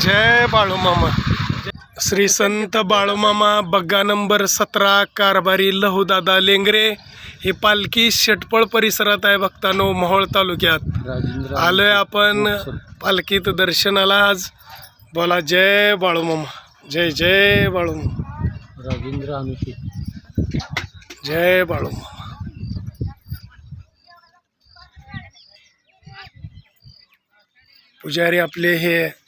जय बाळूमामा. श्री संत Balumama Bagga number सतरा कारभारी लहूदादा लेंगरे ही पालखी शेटपळ परिसरात आहे भक्तानो मोहोळ तालुक्यात. आलोय आपण पालखीत दर्शनाला आज. बोला जय बाळूमामा. जय जय बाळूमामा. राजेंद्र अनुषी जय बाळूमामा. पुजारी आपले हे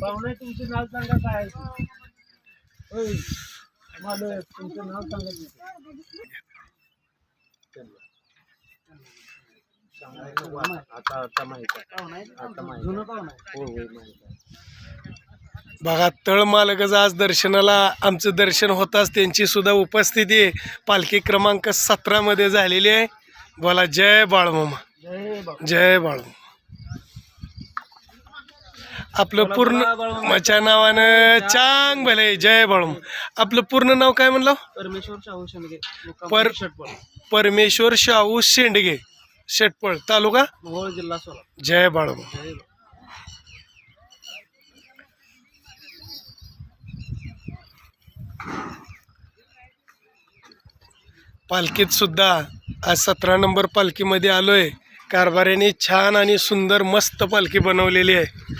पाहुणे तुमचे नाव सांगा काय आहे ते? होय. मला तुमचं नाव सांगा की. आता आता माहीत आहे आता माहीत आहे. हो होय माहीत आहे बघा तळ मालकच आज दर्शनाला आमचं दर्शन होताच त्यांची सुद्धा उपस्थिती पालखी क्रमांक सतरा मध्ये झालेली आहे बोला जय बाळूमामा जय बाबा जय बाळू आपलं पूर्ण माझ्या नावानं चांग भले जय बाळू आपलं पूर्ण नाव काय म्हणलं? परमेश्वर शाहू शेंडगे. पर- षटपळ परमेश्वर शाहू शेंडगे. शेटपळ तालुका? मोहोळ जिल्हा सोलापूर. जय बाळू जय. पालखीत सुद्धा आज सतरा नंबर पालखीमध्ये आलोय. कारभाऱ्याने छान आणि सुंदर मस्त पालखी बनवलेली आहे.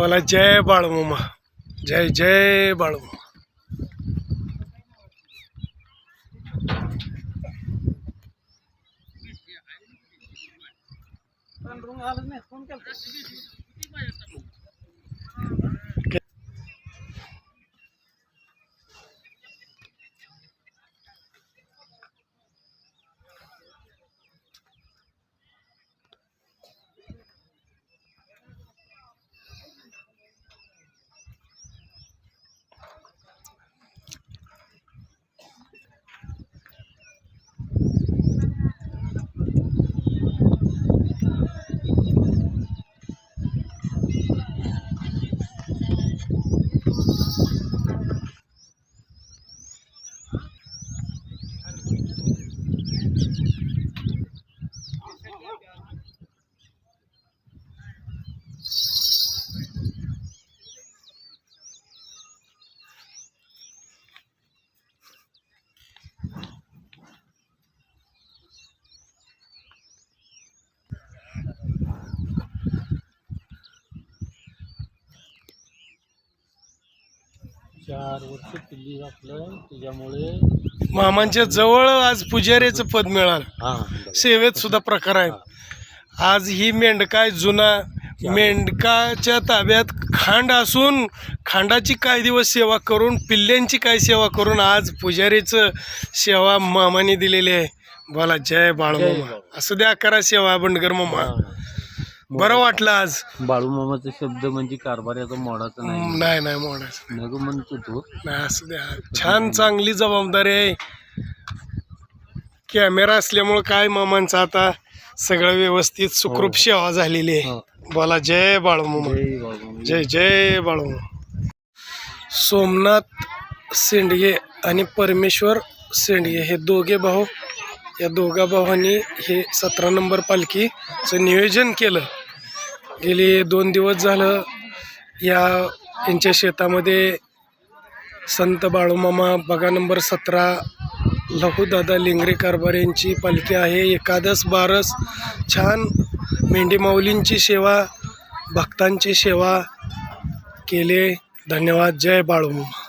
बोला जय बाळूमामा जय जय बाळूमामा चार वर्ष पिल्ली आपलं त्याच्यामुळे मामांच्या जवळ आज पुजाऱ्याचं पद मिळालं. हा. सेवेत सुद्धा प्रकार आहेत. आज ही मेंढकाय जुना मेंढकाच्या ताब्यात खांड असून खांडाची काही दिवस सेवा करून पिल्ल्यांची काय सेवा करून आज पुजारीचं सेवा मामाने दिलेली आहे. बोला जय बाळू. असं द्या करा सेवा बंडगर मामा. बरं वाटलं आज. बाळूमामाचा शब्द म्हणजे कारभाऱ्याचा मोडाचा नाही. नाही नाही मोडायचं. नग म्हणतो तो नाही असं द्या. छान चांगली जबाबदारी आहे. कॅमेरा असल्यामुळं काय मामांचं आता सगळं व्यवस्थित सुखरूप हो. सेवा झालेली आहे. हा. बोला जय जय बाळूमामा. जय जय बाळू सोमनाथ शेंडगे आणि परमेश्वर शेंडगे हे दोघे भाऊ या दोघा भावांनी हे सतरा नंबर पालखीचं नियोजन केलं. गेले दोन दिवस झालं या यांच्या शेतामध्ये संत बाळूमामा बघा नंबर सतरा लहूदादा लिंगरे कारभार यांची पालखी आहे. एकादश बारस छान मेंढी माऊलींची सेवा भक्तांची सेवा केले. धन्यवाद. जय बाळूमामा.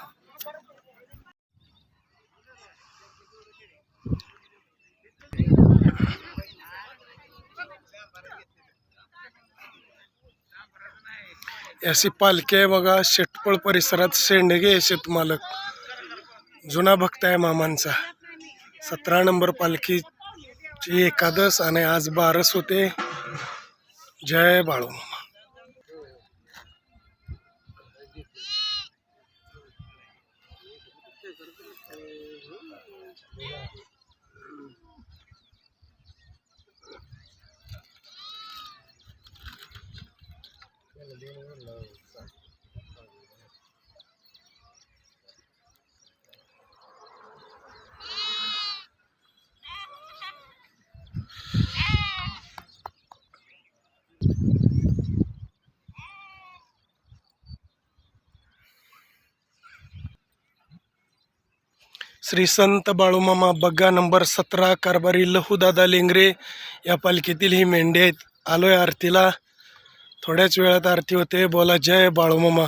अशी पालखी आहे बघा शेटपळ परिसरात शेंडगे शेतमालक जुना भक्त आहे मामांचा. सतरा नंबर पालखीची एकादश आणि आज बारस होते. जय बाळू श्री संत बाळूमामा बग्गा नंबर सतरा कारभारी लहूदादा लेंगरे या पालखीतील ही मेंढी आहेत. आलोय आरतीला. थोड्याच वेळात आरती होते. बोला जय बाळूमामा.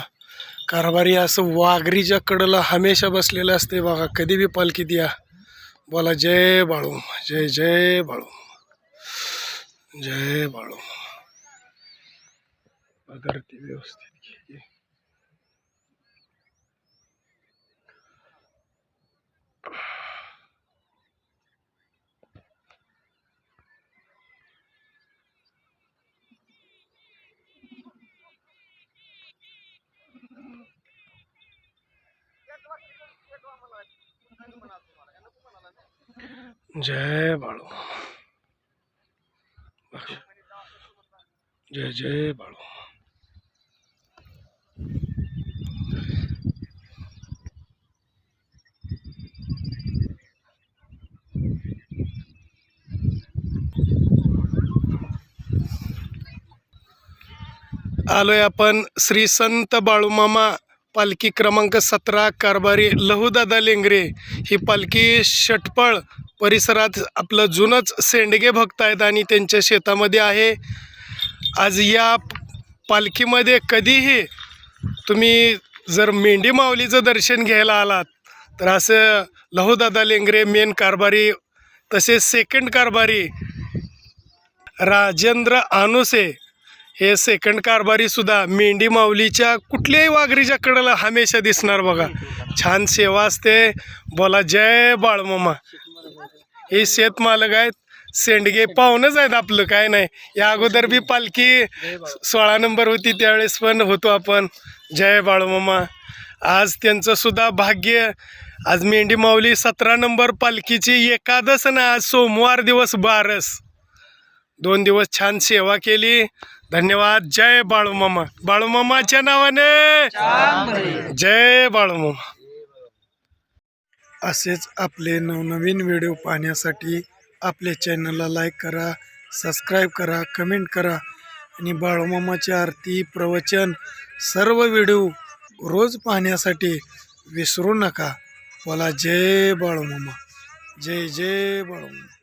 कारभारी असं वाघरीच्या कडला हमेशा बसलेलं असते बघा कधी बी पालखी द्या. बोला जय बाळूमामा जय जय बाळूमामा. जय बाळूमामा. आरती व्यवस्थित. जय बाळू. जय जय बाळू. आलोय आपण श्री संत बाळूमामा पालखी क्रमांक सतरा कारभारी लहूदादा लेंगरे. ही पालखी षटपळ परिसरात आपलं जुनंच सेंडगे भक्त आहेत आणि त्यांच्या शेतामध्ये आहे. आज या पालखीमध्ये कधीही तुम्ही जर मेंढी माऊलीचं दर्शन घ्यायला आलात तर असं लहूदादा लेंगरे मेन कारभारी तसेच सेकंड कारभारी राजेंद्र आनुसे हे सेकंड कारभारीसुद्धा मेंढी माऊलीच्या कुठल्याही वाघरीच्या कडेला हमेशा दिसणार बघा. छान सेवा असते. बोला जय बाळमामा. हे शेतमालक आहेत. सेंडगे पाहुणच आहेत आपलं काय नाही. या अगोदर बी पालखी सोळा नंबर होती त्यावेळेस पण होतो आपण. जय बाळमामा. आज त्यांचंसुद्धा भाग्य आज मेंढी माऊली सतरा नंबर पालखीची एकादश ना आज सोमवार दिवस बारस. दोन दिवस छान सेवा केली. धन्यवाद. जय बाळूमामा. बाळूमामाच्या नावाने. जय बाळूमामा. असेच आपले नवनवीन व्हिडिओ पाहण्यासाठी आपल्या चॅनलला लाईक करा सबस्क्राईब करा कमेंट करा आणि बाळूमामाची आरती प्रवचन सर्व व्हिडिओ रोज पाहण्यासाठी विसरू नका. बोला जय बाळूमामा. जय जय बाळूमामा.